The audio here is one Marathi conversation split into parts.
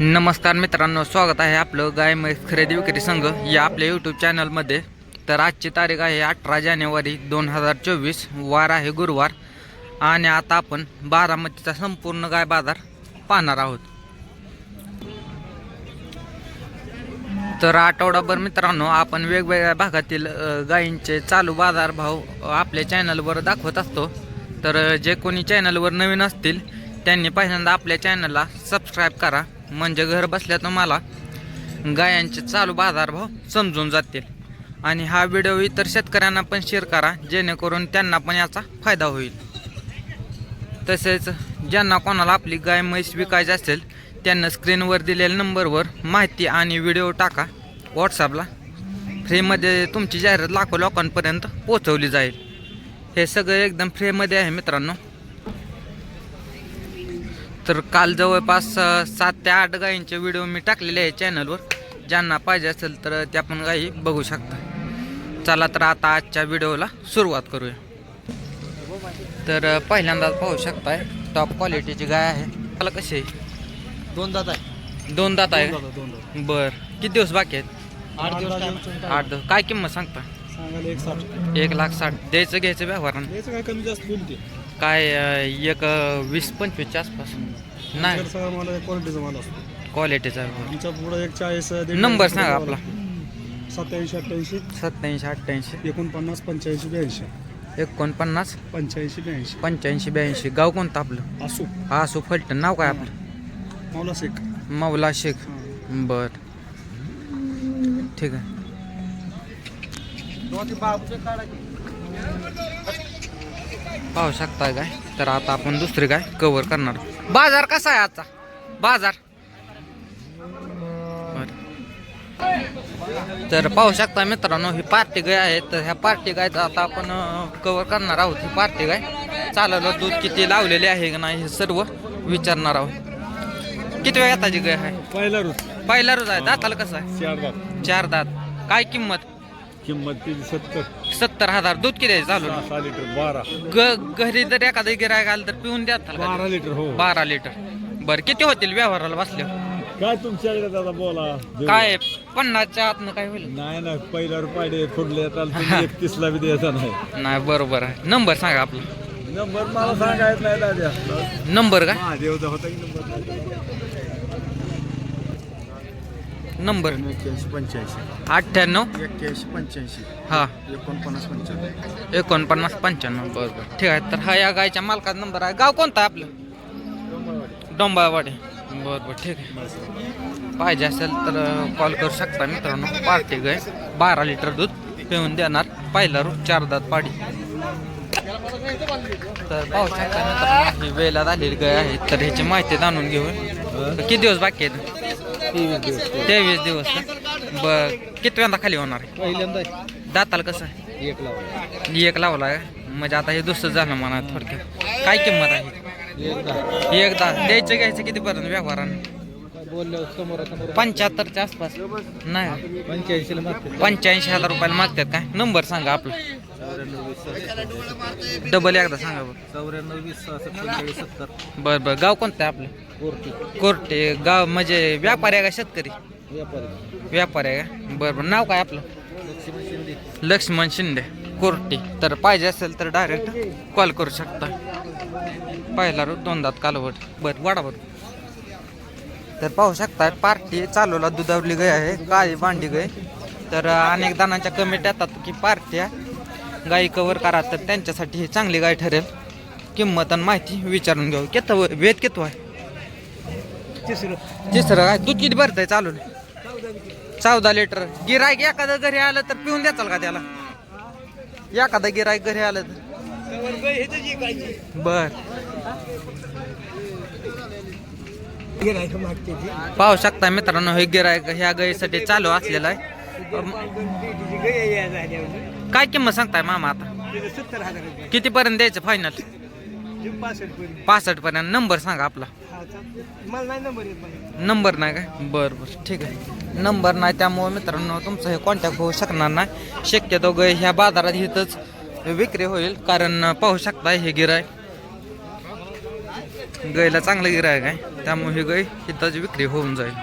नमस्कार मित्रांनो स्वागत आहे आपलं गाय म्हैस खरेदी विक्री संघ या आपल्या यूट्यूब चॅनलमध्ये तर आजची तारीख आहे अठरा जानेवारी दोन हजार चोवीस वार आहे गुरुवार. आणि आता आपण बारामतीचा संपूर्ण गाय बाजार पाहणार आहोत. तर आठवडाभर मित्रांनो आपण वेगवेगळ्या भागातील गायींचे चालू बाजार भाव आपल्या चॅनलवर दाखवत असतो. तर जे कोणी चॅनलवर नवीन असतील त्यांनी पहिल्यांदा आपल्या चॅनलला सबस्क्राईब करा. म्हणजे घर बसल्या तुम्हाला गायांचे चालू बाजारभाव समजून जातील. आणि हा व्हिडिओ इतर शेतकऱ्यांना पण शेअर करा जेणेकरून त्यांना पण याचा फायदा होईल. तसेच ज्यांना कोणाला आपली गाय म्हैस विकायची असेल त्यांना स्क्रीनवर दिलेल्या नंबरवर माहिती आणि व्हिडिओ टाका. व्हॉट्सअपला फ्रीमध्ये तुमची जाहिरात लाखो लोकांपर्यंत पोहोचवली जाईल. हे सगळं एकदम फ्रीमध्ये आहे मित्रांनो. तर काल जवळपास सात ते आठ गायींचे व्हिडिओ मी टाकलेले आहे चॅनलवर. ज्यांना पाहिजे असेल तर त्या पण गायी बघू शकता. चला तर आता आजच्या व्हिडिओला सुरुवात करूया. तर पहिल्यांदाच पाहू शकताय टॉप क्वालिटीची गाय आहे. मला कशी आहे? दोन दात आहे. दोन दात आहे. बर. किती दिवस बाकी आहेत? आठ दिवस. आठ दिवस. काय किंमत सांगता? एक लाख साठ. द्यायचं घ्यायचं व्यवहारानं? याचं काय अ, एक अ, वीस पंचवीसच्या आसपास. नाही. आमच्याकडे सगळा माल क्वालिटीचा माल असतो. क्वालिटीचा आमच्या पुढे एक चाळीस दीड नंबर सांगा आपला. सत्याऐंशी अठ्ठ्याऐंशी. सत्याऐंशी अठ्ठ्याऐंशी. एकोणपन्नास पंच्याऐंशी ब्याऐंशी. एकोणपन्नास. पंच्याऐंशी ब्याऐंशी. पंच्याऐंशी ब्याऐंशी. गाव कोणतं आपलं? असू आसू फलटण. नाव काय आपलं? मौला शेख. मौला शेख. बर. ठीक आहे. पाहू शकता काय? तर आता आपण दुसरी काय? कव्हर करणार. बाजार कसा आहे आजचा? बाजार. तर पाहू शकता मित्रांनो ही पार्टी गाय आहे. तर ह्या पार्टी गायचं आता आपण कव्हर करणार आहोत. ही पार्टी गाय. चालवलं दूध किती लावलेले आहे का नाही हे सर्व विचारणार आहोत. किती वेळ येताची गाय आहे? पहिला रूट पहिला रोज आहे. दाताला कसं आहे? चार दात. चार दात. काय किंमत? किंमत सत्तर. सत्तर हजार. दूध किती आहे चालू? सहा लिटर बारा. ग घरी जर एखादा गिरायक आलं तर पिऊन द्या त्याला. बारा लिटर हो. बारा लिटर. बर किती होतील व्यवहाराला बसले? काय तुमच्याकडे दादा बोला. काय पन्नासच्या आतनं काय होईल? नाही ना पहिल्यावर पाहिजे फुडले आता एकतीसला बी द्यायचा नाही. नाही बरोबर आहे. नंबर सांगा आपला. नंबर मला सांगायचं नाही दादा. नंबर का महादेवचा होता की नंबर? नंबर? एक्क्याऐंशी पंच्याऐंशी. अठ्ठ्याण्णव? एक्क्याऐंशी पंच्याऐंशी. हा. एकोणपन्नास पंच्याण्णव. एकोणपन्नास पंच्याण्णव बरोबर ठीक आहे तर हा या गायच्या मालकाचा नंबर आहे. गाव कोणतं आहे आपलं? डोंबाळवाडी. बरं बरं ठीक आहे. पाहिजे असेल तर कॉल करू शकता मित्रांनो. पार्टी गाय बारा लिटर दूध पिऊन देणार. पहिला रूप चार दात पाडी. तर पाहू शकता मित्रांनो ही वेळेला झालेली गाय आहे. तर ह्याची माहिती जाणून घेऊ तर किती दिवस बाकी आहेत? तेवीस दिवस. का? बर. किती वेळा खाली होणार? आहे. पहिल्यांदा दाताला कसं आहे? एक लावा एक लावला म्हणजे आता हे दुसरं झालं म्हणा थोडक्यात. काय किंमत आहे? एक दहा. एकदा द्यायचं घ्यायचं किती पर्यंत व्यवहारानं? बोललो समोर समोर पंच्याहत्तरच्या आसपास. नाही. पंच्याऐंशीला मागते पंच्याऐंशी हजार रुपयाला मागतात काय? नंबर सांगा आपला. डबल एकदा सांगा बरं. चौऱ्याण्णव वीस सहासष्ट पंचेचाळीस सत्तर. बरं बरं. गाव कोणतं आहे आपलं? कोरटी. कोर्टे गाव म्हणजे व्यापारी आहे का शेतकरी? व्यापारी. व्यापारी आहे का? बरं बरं. नाव काय आपलं? लक्ष्मण शिंदे. लक्ष्मण शिंदे. कोर्टी. तर पाहिजे असेल तर डायरेक्ट कॉल करू शकता. पहिला रोज दोन दात कालवट बरं वाडा बरं. तर पाहू शकता पार्टी चालवला दुधावली गाय आहे काळी भांडी गाय. तर अनेक दानाच्या कमेट्या येतात की पार्ट्या गायी कवर करा तर त्यांच्यासाठी ही चांगली गाय ठरेल. किंमत आणि माहिती विचारून घेऊ. किती वेद किती आहे? तिसरं. तिसरं काय? दूध किती भरतंय चालून? चौदा लिटर. गिरायक एखादं घरी आलं तर पिऊन द्याचाल का त्याला? एखादं गिरायक घरी आलं तर. बर. पाहू शकता मित्रांनो हे गिरायक ह्या गायीसाठी चालू असलेलं आहे. काय किंमत सांगताय मामा आता? सत्तर हजार किती पर्यंत द्यायचं फायनल पासष्ट पर्यंत. नंबर सांगा आपला. नंबर नंबर नाही काय? बरं बरं. ठीक आहे. नंबर नाही त्यामुळे मित्रांनो तुमचं हे कॉन्टॅक्ट होऊ शकणार नाही. शक्यतो ग ह्या बाजारात इथंच विक्री होईल कारण पाहू शकता हे गिराय. गायला चांगलं गिराय काय? त्यामुळे ही गाय इथंच विक्री होऊन जाईल.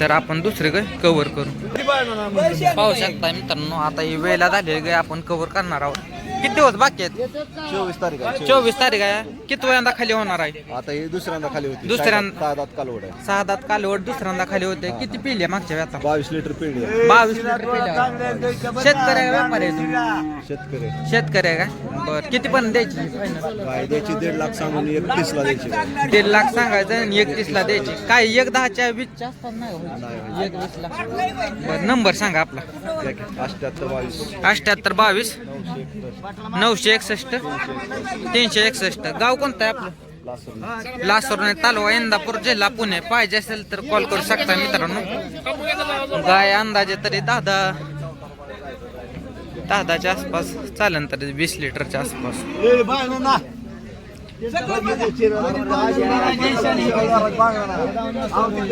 तर आपण दुसरी गाय कव्हर करू. पाहू शकता मित्रांनो आता ही वेळेला झालेली गाय आपण कव्हर करणार आहोत. किती दिवस बाकी आहेत? चोवीस तारीख आहे चोवीस. तारीख आहे. किती वेळांदा खाली होणार आहे? आता ही दुसऱ्यांदा खाली होती. दुसऱ्यांदा- सहा दात कालवड आहे. सहा दात कालवड दुसऱ्यांदा खाली होते. किती पिले मागच्या वेळा बावीस लिटर पिढी आहे. बावीस लिटर पिले शेतकरी आहे का व्यापारी आहे शेतकरी शेतकरी आहे का? बर किती पण द्यायची. द्यायची दीड लाख सांगून एक तीसला द्यायची. दीड लाख सांगायचं आणि एकतीस ला द्यायची. काय एक दहाच्या वीसच्या असतात नाही होत. नाही. एक वीस ला बर नंबर सांगा आपला. अष्ट्याहत्तर बावीस. अठ्याहत्तर बावीस. नऊशे एकसष्ट. नऊशे एकसष्ट तीनशे एकसष्ट. गाव कोणतं आहे आपलं? लासूर लासूर तालुका इंदापूर जिल्हा पुणे. पाहिजे असेल तर कॉल करू शकता मित्रांनो. गाय अंदाजे तरी दहा दहा. दहाच्या आसपास चालेल वीस लिटरच्या आसपास.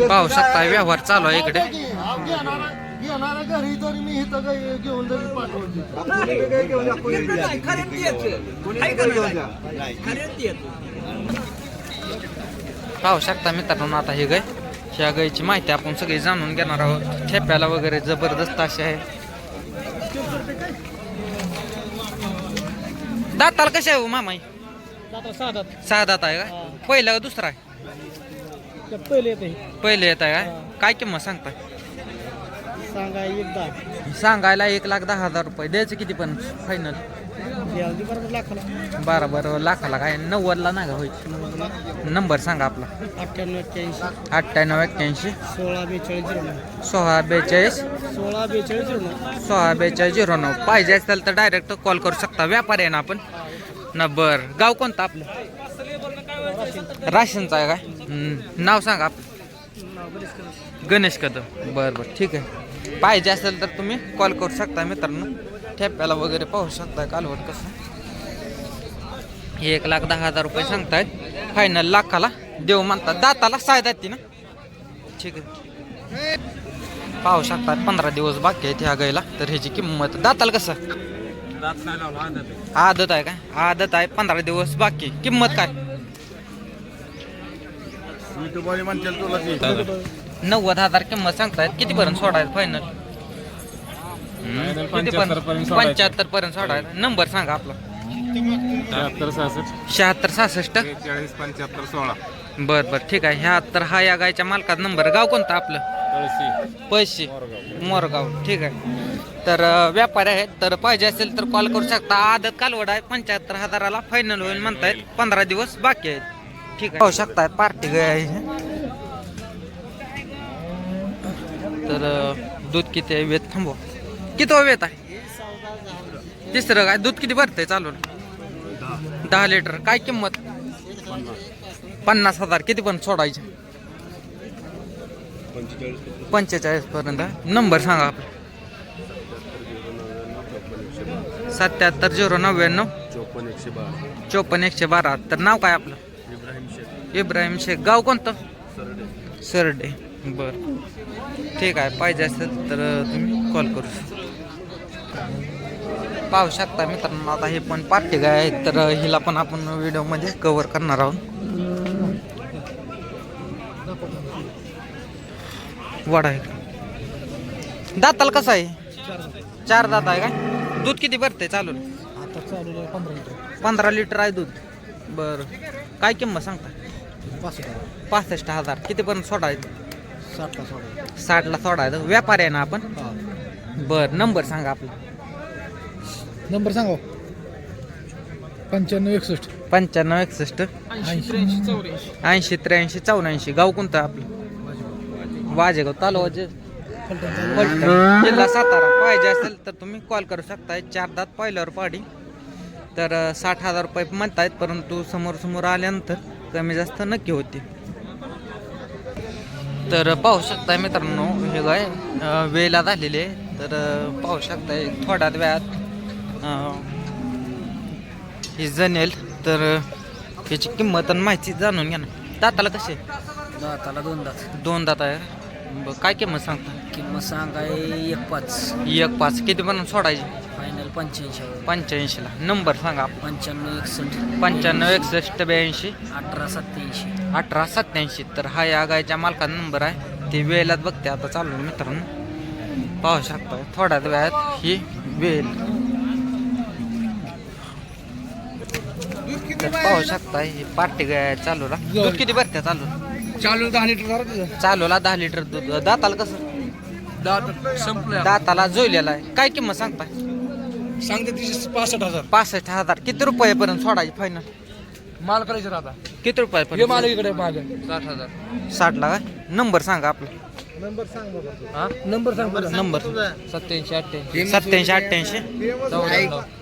पाहू शकता व्यवहार चालू आहे इकडे. पाहू शकता मित्रांनो आता ही गाय. ह्या गायची माहिती आपण सगळी जाणून घेणार आहोत. ठेप्याला वगैरे जबरदस्त अशी आहे. दाताला कशा आहे हो मामाई? सहा दात. आहे का? पहिला का दुसरा आहे? पहिले येते. पहिले येत आहे का? काय किंमत सांगताय सांगा एकदा सांगायला एक लाख दहा हजार रुपये. द्यायचं किती पण फायनल बरं बरोबर लाखाला लाखाला काय? नव्वदला नाही का होईल? नंबर सांगा आपला. अठ्ठ्याण्णव एक्क्याऐंशी. अठ्ठ्याण्णव एक्क्याऐंशी सोळा बेचाळीस. झिरो नऊ सोळा बेचाळीस सोळा बेचाळीस झिरो नऊ. सोळा बेचाळीस झिरो नऊ पाहिजे असेल तर डायरेक्ट कॉल करू शकता. व्यापारी आहे ना आपण. ना बर. गाव कोणतं आपलं? राशनचं आहे काय? हम्म, नाव सांगा आपलं गणेश कदम. बरं बरं. ठीक आहे. पाहिजे असेल तर तुम्ही कॉल करू शकता मित्रांनो. ठेप्याला वगैरे पाहू शकता कालवड कसं. एक लाख दहा हजार रुपये सांगतायत. फायनल लाखाला देऊ म्हणतात दाताला साय दाती ना. ठीक आहे. पाहू शकतात पंधरा दिवस बाकी आहेत ह्या गायला तर ह्याची किंमत दाताला कसं? आदत आहे. काय? आदत आहे पंधरा दिवस बाकी. किंमत काय? नव्वद हजार किंमत सांगतायत. किती पर्यंत सोडायचं फायनल पंच्याहत्तर पर्यंत सोडायचं. नंबर सांगा आपला. शहात्तर सहासष्ट. शहात्तर सहासष्ट? चाळीस पंच्याहत्तर सोळा. बर बर. ठीक आहे. ह्या तर हा या गायच्या मालकाचा नंबर गाव कोणतं आपलं? पैसे मोरगाव. ठीक आहे. तर व्यापारी आहेत. तर पाहिजे असेल तर कॉल करू शकता. आदत कालवड आहे. पंच्याहत्तर हजाराला फायनल होईल म्हणतायत. पंधरा दिवस बाकी आहेत. ठीक आहे. पाहू शकताय. पार्टी गाय आहे ही. तर दूध किती आहे? वेत थांबवा. किती वेत आहे? तिसरं काय? दूध किती भरतंय चालू दहा लिटर. काय किंमत? पन्नास हजार. किती पण सोडायचे. पंचेचाळीस पर्यंत. नंबर सांगा आपला. सत्याहत्तर झिरो नव्याण्णव. चोपन्न एकशे बारा. चोपन्न एकशे बारा तर नाव काय आपलं? इब्राहिम शेख. इब्राहिम शेख. गाव कोणतं? सरडे. बर. ठीक आहे पाहिजे असेल तर तुम्ही कॉल करू शकता. पाहू शकता मित्रांनो आता हे पण पार्टी गाय आहेत तर हिला पण आपण व्हिडिओमध्ये कव्हर करणार आहोत. वडा आहे दाताला कसं आहे? चार दात आहे काय दूध किती भरते चालू आहे पंधरा लिटर. आहे दूध. बरं. काय किंमत सांगता? पासष्ट पासष्ट हजार. कितीपर्यंत सोडायचं साठला सोडा साठला सोडायचं व्यापारी आहे ना आपण? हा. बरं नंबर सांगा आपला. नंबर सांगा. पंच्याण्णव एकसष्ट. पंच्याण्णव एकसष्ट. ऐंशी. चौऱ्याऐंशी. ऐंशी त्र्याऐंशी चौऱ्याऐंशी. गाव कोणतं आपलं? वाजेगाव. तालुका जे फलटण. जिल्हा सातारा. पाहिजे असेल तर तुम्ही कॉल करू शकताय. चार दात पहिल्यावर पाडी. तर अं, साठ हजार रुपये म्हणतायत परंतु समोर समोर आल्यानंतर कमी जास्त नक्की होते तर पाहू शकताय मित्रांनो हे गाय अं, वेळेला झालेले. तर पाहू शकताय थोड्याच वेळात ही जनेल. तर ह्याची किंमत आणि माहिती जाणून घ्या ना. दाताला कसे दाताला दोन दात दोन दात आहे काय किंमत सांगता? किंमत सांगाय एक पाच. एक पाच. किती पण सोडायची? पंच्याऐंशी पंच्याऐंशीला. नंबर सांगा. पंच्याण्णव एकसष्ट. पंच्याण्णव एकसष्ट ब्याऐंशी. अठरा सत्याऐंशी. अठरा सत्याऐंशी. तर हा या गायच्या मालकाचा नंबर आहे. ते वेळात बघते. आता चालू आहे मित्रांनो. पाहू शकता. थोड्याच वेळात ही वेल तर पाहू शकता ही पार्टी गाय चालू रा दूध किती भरते चालू? चालू दहा लिटर चालूला दहा लिटर दूध. दाताला कसं? संपलं दाताला जोडलेला आहे. काय किंमत सांगताय? सांगते तिचे पासष्ट हजार. पासष्ट हजार. किती रुपयापर्यंत सोडायची फायनल माल करायचं राहता. किती हे रुपयापर्यंत माल इकडे माग. साठ हजार. साठला काय नंबर सांगा आपला. नंबर सांग हा? नंबर सांग बरं नंबर सत्याऐंशी अठ्ठ्याऐंशी. सत्याऐंशी अठ्ठ्याऐंशी.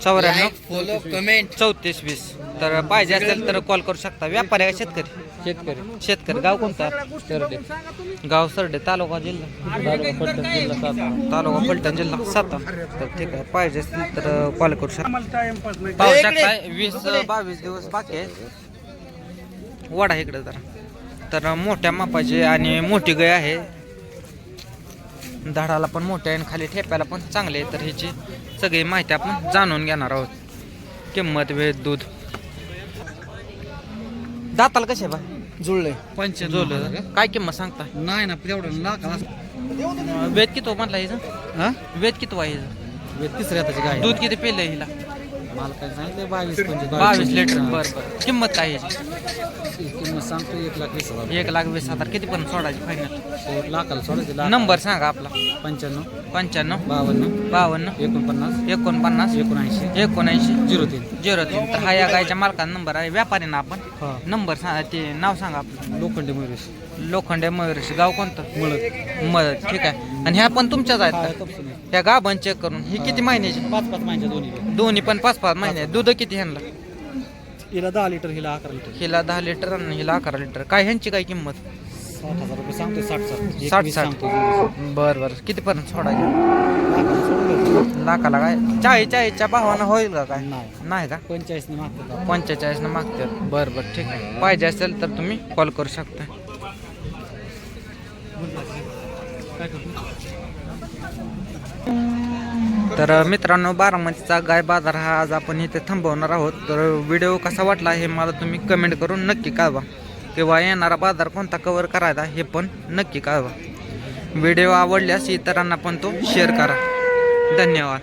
चौऱ्याण्णव. कमेंट चौतीस वीस. तर पाहिजे असेल तर कॉल करू शकता. व्यापारी का शेतकरी? शेतकरी. शेतकरी. गाव कोणता? तरडे गाव सरडे तालुका जिल्हा. तालुका पलटण जिल्हा सातारा तालुका फलटण जिल्हा. सातारा तर ठीक आहे पाहिजे असेल तर कॉल करू शकता पाहू वीस बावीस दिवस बाकी आहेत वडा इकडे जरा. तर मोठ्या मापाची आणि मोठी गाय आहे. झाडाला पण मोठे आहे आणि खाली ठेप्याला पण चांगले आहे. तर ह्याची सगळी माहिती आपण जाणून घेणार आहोत. किंमत वेळ दूध. दाताला कसे बा? जुळले. जोल काय किंमत सांगता? नाही ना तेवढं लाख वेद किती म्हटला हिचं? हा? वेद किती आहे हिचं? तिसऱ्या त्याची गाय दूध किती पिलंय हिला? माल काय सांगितलं बावीस पंचवीस बावीस लिटर बरं बरं. किंमत काय आहे? किंमत सांगतो एक लाख वीस हजार. एक लाख वीस हजार. किती पण सोडायची फायनल एक लाखाला सोडायचे लाख. नंबर सांगा आपला. पंच्याण्णव. पंच्याण्णव. बावन्न. बावन्न. एकोणपन्नास. एकोणपन्नास. एकोणऐंशी. एकोणऐंशी. झिरो तीन. झिरो तीन. तर हा या गायच्या मालकाचा नंबर आहे. व्यापारी ना आपण. हा. नंबर सांगा ते नाव सांगा आपलं. लोखंडी मयुरेश. लोखंडे मयुरेश. गाव कोणतं? मुळत मदत ठीक आहे. आणि ह्या पण तुमच्याच आहेत का? ह्या गाभण चेक करून? ही किती महिन्याची पाच पाच महिन्याच्या दोन्ही दोन्ही पण पाच पाच महिने दूध किती ह्यांना? हिला दहा लिटर हिला अकरा लिटर. हिला दहा लिटर आणि हिला अकरा लिटर. काय ह्यांची काय किंमत? साठ हजार रुपये सांगतोय साठ साठ. साठ वीस साठ सांगतो बर बर. कितीपर्यंत सोडायचे लाखाला सोडून द्यायचं. लाखाला काय? चाळीस चाळीसच्या भावानं होईल का काय? नाही. नाही का? पंचेचाळीसने मागतात. पंचेचाळीसनं मागते बरं बरं. ठीक आहे. पाहिजे असेल तर तुम्ही कॉल करू शकता. तर मित्रांनो बारामतीचा गाय बाजार हा आज आपण इथे थांबवणार आहोत. तर व्हिडिओ कसा वाटला हे मला तुम्ही कमेंट करून नक्की कळवा. किंवा येणारा बाजार कोणता कवर करायचा हे पण नक्की कळवा. व्हिडिओ आवडल्यास इतरांना पण तो शेअर करा. धन्यवाद.